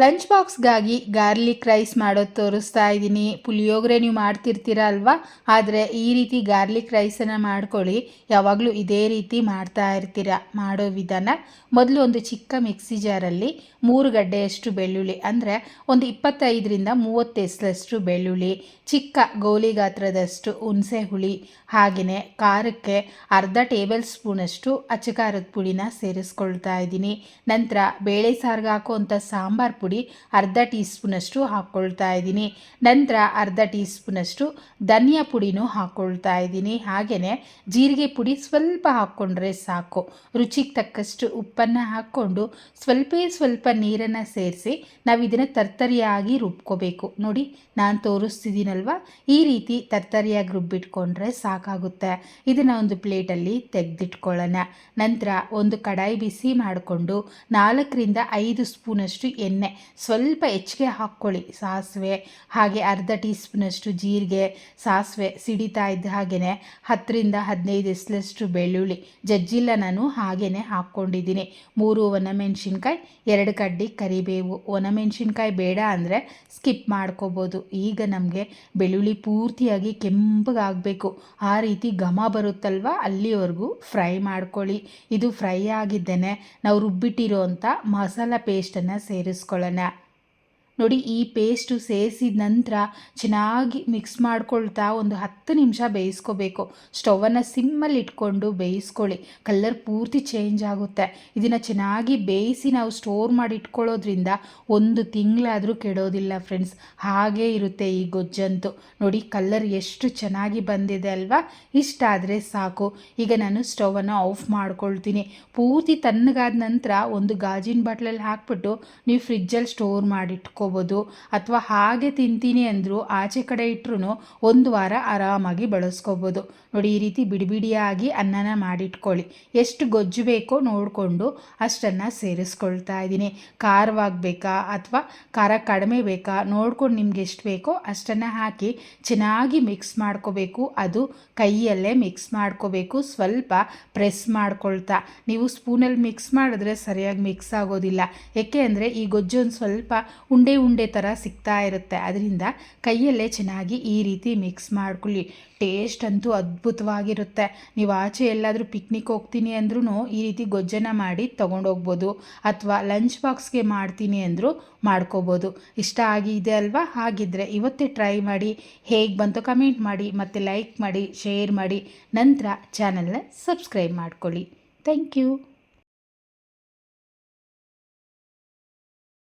Lunch ಬಾಕ್ಸ್ಗಾಗಿ garlic rice ಮಾಡೋದು ತೋರಿಸ್ತಾ ಇದ್ದೀನಿ. ಪುಳಿಯೋಗರೆ ನೀವು ಮಾಡ್ತಿರ್ತೀರ ಅಲ್ವಾ? ಆದರೆ ಈ ರೀತಿ ಗಾರ್ಲಿಕ್ ರೈಸನ್ನು ಮಾಡ್ಕೊಳ್ಳಿ. ಯಾವಾಗಲೂ ಇದೇ ರೀತಿ ಮಾಡ್ತಾ ಇರ್ತೀರ ಮಾಡೋ ವಿಧಾನ. ಮೊದಲು ಒಂದು ಚಿಕ್ಕ ಮಿಕ್ಸಿ ಜಾರಲ್ಲಿ ಮೂರು ಗಡ್ಡೆಯಷ್ಟು ಬೆಳ್ಳುಳ್ಳಿ, ಅಂದರೆ ಒಂದು ಇಪ್ಪತ್ತೈದರಿಂದ ಮೂವತ್ತು ಎಸಲಷ್ಟು ಬೆಳ್ಳುಳ್ಳಿ, ಚಿಕ್ಕ ಗೋಲಿ ಗಾತ್ರದಷ್ಟು ಹುಣಸೆ ಹುಳಿ ಹಾಗೆಯೇ ಖಾರಕ್ಕೆ ಅರ್ಧ ಟೇಬಲ್ ಸ್ಪೂನಷ್ಟು ಅಚ್ಚಕಾರದ ಪುಡಿನ ಸೇರಿಸ್ಕೊಳ್ತಾ ಇದ್ದೀನಿ. ನಂತರ ಬೇಳೆ ಸಾರಿಗೆ ಹಾಕುವಂಥ ಸಾಂಬಾರು ಅರ್ಧ ಟೀ ಸ್ಪೂನಷ್ಟು ಹಾಕ್ಕೊಳ್ತಾ ಇದ್ದೀನಿ. ನಂತರ ಅರ್ಧ ಟೀ ಸ್ಪೂನಷ್ಟು ಧನಿಯಾ ಪುಡಿನೂ ಹಾಕ್ಕೊಳ್ತಾ ಇದ್ದೀನಿ. ಹಾಗೆಯೇ ಜೀರಿಗೆ ಪುಡಿ ಸ್ವಲ್ಪ ಹಾಕ್ಕೊಂಡ್ರೆ ಸಾಕು. ರುಚಿಗೆ ತಕ್ಕಷ್ಟು ಉಪ್ಪನ್ನು ಹಾಕ್ಕೊಂಡು ಸ್ವಲ್ಪೇ ಸ್ವಲ್ಪ ನೀರನ್ನು ಸೇರಿಸಿ ನಾವು ಇದನ್ನು ತರ್ತರಿಯಾಗಿ ರುಬ್ಕೋಬೇಕು. ನೋಡಿ, ನಾನು ತೋರಿಸ್ತಿದ್ದೀನಲ್ವ? ಈ ರೀತಿ ತರ್ತರಿಯಾಗಿ ರುಬ್ಬಿಟ್ಕೊಂಡ್ರೆ ಸಾಕಾಗುತ್ತೆ. ಇದನ್ನು ಒಂದು ಪ್ಲೇಟಲ್ಲಿ ತೆಗೆದಿಟ್ಕೊಳ್ಳೋಣ. ನಂತರ ಒಂದು ಕಡಾಯಿ ಬಿಸಿ ಮಾಡಿಕೊಂಡು ನಾಲ್ಕರಿಂದ ಐದು ಸ್ಪೂನಷ್ಟು ಎಣ್ಣೆ ಸ್ವಲ್ಪ ಹೆಚ್ಚಿಗೆ ಹಾಕ್ಕೊಳ್ಳಿ ಸಾಸಿವೆ, ಹಾಗೆ ಅರ್ಧ ಟೀ ಸ್ಪೂನಷ್ಟು ಜೀರಿಗೆ, ಸಾಸಿವೆ ಸಿಡಿತಾ ಇದ್ದ ಹಾಗೆಯೇ ಹತ್ತರಿಂದ ಹದಿನೈದು ಎಸ್ಲಷ್ಟು ಬೆಳ್ಳುಳ್ಳಿ. ಜಜ್ಜಿಲ್ಲ ನಾನು ಹಾಗೆಯೇ ಹಾಕ್ಕೊಂಡಿದ್ದೀನಿ. ಮೂರು ಒಣಮೆಣ್ಸಿನ್ಕಾಯಿ, ಎರಡು ಕಡ್ಡಿ ಕರಿಬೇವು. ಒಣಮೆಣ್ಸಿನ್ಕಾಯಿ ಬೇಡ ಅಂದರೆ ಸ್ಕಿಪ್ ಮಾಡ್ಕೋಬೋದು. ಈಗ ನಮಗೆ ಬೆಳ್ಳುಳ್ಳಿ ಪೂರ್ತಿಯಾಗಿ ಕೆಂಪಗಾಗಬೇಕು. ಆ ರೀತಿ ಘಮ ಬರುತ್ತಲ್ವ? ಅಲ್ಲಿವರೆಗೂ ಫ್ರೈ ಮಾಡ್ಕೊಳ್ಳಿ. ಇದು ಫ್ರೈ ಆಗಿದ್ದೇನೆ. ನಾವು ರುಬ್ಬಿಟ್ಟಿರೋ ಅಂಥ ಮಸಾಲ ಪೇಸ್ಟನ್ನು ಸೇರಿಸ್ಕೊಳ್ಳೋಣ. than that. ನೋಡಿ ಈ ಪೇಸ್ಟು ಸೇರಿಸಿದ ನಂತರ ಚೆನ್ನಾಗಿ ಮಿಕ್ಸ್ ಮಾಡ್ಕೊಳ್ತಾ ಒಂದು ಹತ್ತು ನಿಮಿಷ ಬೇಯಿಸ್ಕೋಬೇಕು. ಸ್ಟವನ್ನು ಸಿಮ್ಮಲ್ಲಿ ಇಟ್ಕೊಂಡು ಬೇಯಿಸ್ಕೊಳ್ಳಿ. ಕಲ್ಲರ್ ಪೂರ್ತಿ ಚೇಂಜ್ ಆಗುತ್ತೆ. ಇದನ್ನು ಚೆನ್ನಾಗಿ ಬೇಯಿಸಿ ನಾವು ಸ್ಟೋರ್ ಮಾಡಿ ಇಟ್ಕೊಳ್ಳೋದ್ರಿಂದ ಒಂದು ತಿಂಗಳಾದರೂ ಕೆಡೋದಿಲ್ಲ ಫ್ರೆಂಡ್ಸ್ ಹಾಗೇ ಇರುತ್ತೆ ಈ ಗೊಜ್ಜಂತೂ. ನೋಡಿ ಕಲ್ಲರ್ ಎಷ್ಟು ಚೆನ್ನಾಗಿ ಬಂದಿದೆ ಅಲ್ವಾ? ಇಷ್ಟ ಆದರೆ ಸಾಕು. ಈಗ ನಾನು ಸ್ಟವನ್ನು ಆಫ್ ಮಾಡ್ಕೊಳ್ತೀನಿ. ಪೂರ್ತಿ ತಣ್ಣಗಾದ ನಂತರ ಒಂದು ಗಾಜಿನ ಬಾಟ್ಲಲ್ಲಿ ಹಾಕ್ಬಿಟ್ಟು ನೀವು ಫ್ರಿಜ್ಜಲ್ಲಿ ಸ್ಟೋರ್ ಮಾಡಿಟ್ಕೊ ಮಾಡ್ಕೋಬೋದು ಅಥವಾ ಹಾಗೆ ತಿಂತೀನಿ ಅಂದರೂ ಆಚೆ ಕಡೆ ಇಟ್ಟರು ಒಂದು ವಾರ ಆರಾಮಾಗಿ ಬಳಸ್ಕೋಬೋದು. ನೋಡಿ, ಈ ರೀತಿ ಬಿಡಿಬಿಡಿಯಾಗಿ ಅನ್ನನ ಮಾಡಿಟ್ಕೊಳ್ಳಿ. ಎಷ್ಟು ಗೊಜ್ಜು ಬೇಕೋ ನೋಡಿಕೊಂಡು ಅಷ್ಟನ್ನು ಸೇರಿಸ್ಕೊಳ್ತಾ ಇದ್ದೀನಿ. ಖಾರವಾಗಬೇಕಾ ಅಥವಾ ಖಾರ ಕಡಿಮೆ ಬೇಕಾ ನೋಡ್ಕೊಂಡು ನಿಮ್ಗೆ ಎಷ್ಟು ಬೇಕೋ ಅಷ್ಟನ್ನು ಹಾಕಿ ಚೆನ್ನಾಗಿ ಮಿಕ್ಸ್ ಮಾಡ್ಕೋಬೇಕು. ಅದು ಕೈಯಲ್ಲೇ ಮಿಕ್ಸ್ ಮಾಡ್ಕೋಬೇಕು. ಸ್ವಲ್ಪ ಪ್ರೆಸ್ ಮಾಡ್ಕೊಳ್ತಾ. ನೀವು ಸ್ಪೂನಲ್ಲಿ ಮಿಕ್ಸ್ ಮಾಡಿದ್ರೆ ಸರಿಯಾಗಿ ಮಿಕ್ಸ್ ಆಗೋದಿಲ್ಲ. ಏಕೆ ಈ ಗೊಜ್ಜು ಸ್ವಲ್ಪ ಉಂಡೆ ಉಂಡೆ ಥರ ಸಿಗ್ತಾ ಇರುತ್ತೆ. ಅದರಿಂದ ಕೈಯಲ್ಲೇ ಚೆನ್ನಾಗಿ ಈ ರೀತಿ ಮಿಕ್ಸ್ ಮಾಡ್ಕೊಳ್ಳಿ. ಟೇಸ್ಟ್ ಅಂತೂ ಅದ್ಭುತವಾಗಿರುತ್ತೆ. ನೀವು ಆಚೆ ಎಲ್ಲಾದರೂ ಪಿಕ್ನಿಕ್ ಹೋಗ್ತೀನಿ ಅಂದ್ರೂ ಈ ರೀತಿ ಗೊಜ್ಜನ ಮಾಡಿ ತೊಗೊಂಡೋಗ್ಬೋದು. ಅಥವಾ ಲಂಚ್ ಬಾಕ್ಸ್ಗೆ ಮಾಡ್ತೀನಿ ಅಂದರೂ ಮಾಡ್ಕೋಬೋದು. ಇಷ್ಟ ಆಗಿದೆ ಅಲ್ವಾ? ಹಾಗಿದ್ರೆ ಇವತ್ತೇ ಟ್ರೈ ಮಾಡಿ, ಹೇಗೆ ಬಂತು ಕಮೆಂಟ್ ಮಾಡಿ, ಮತ್ತು ಲೈಕ್ ಮಾಡಿ ಶೇರ್ ಮಾಡಿ, ನಂತರ ಚಾನಲ್ನ ಸಬ್ಸ್ಕ್ರೈಬ್ ಮಾಡ್ಕೊಳ್ಳಿ. Thank you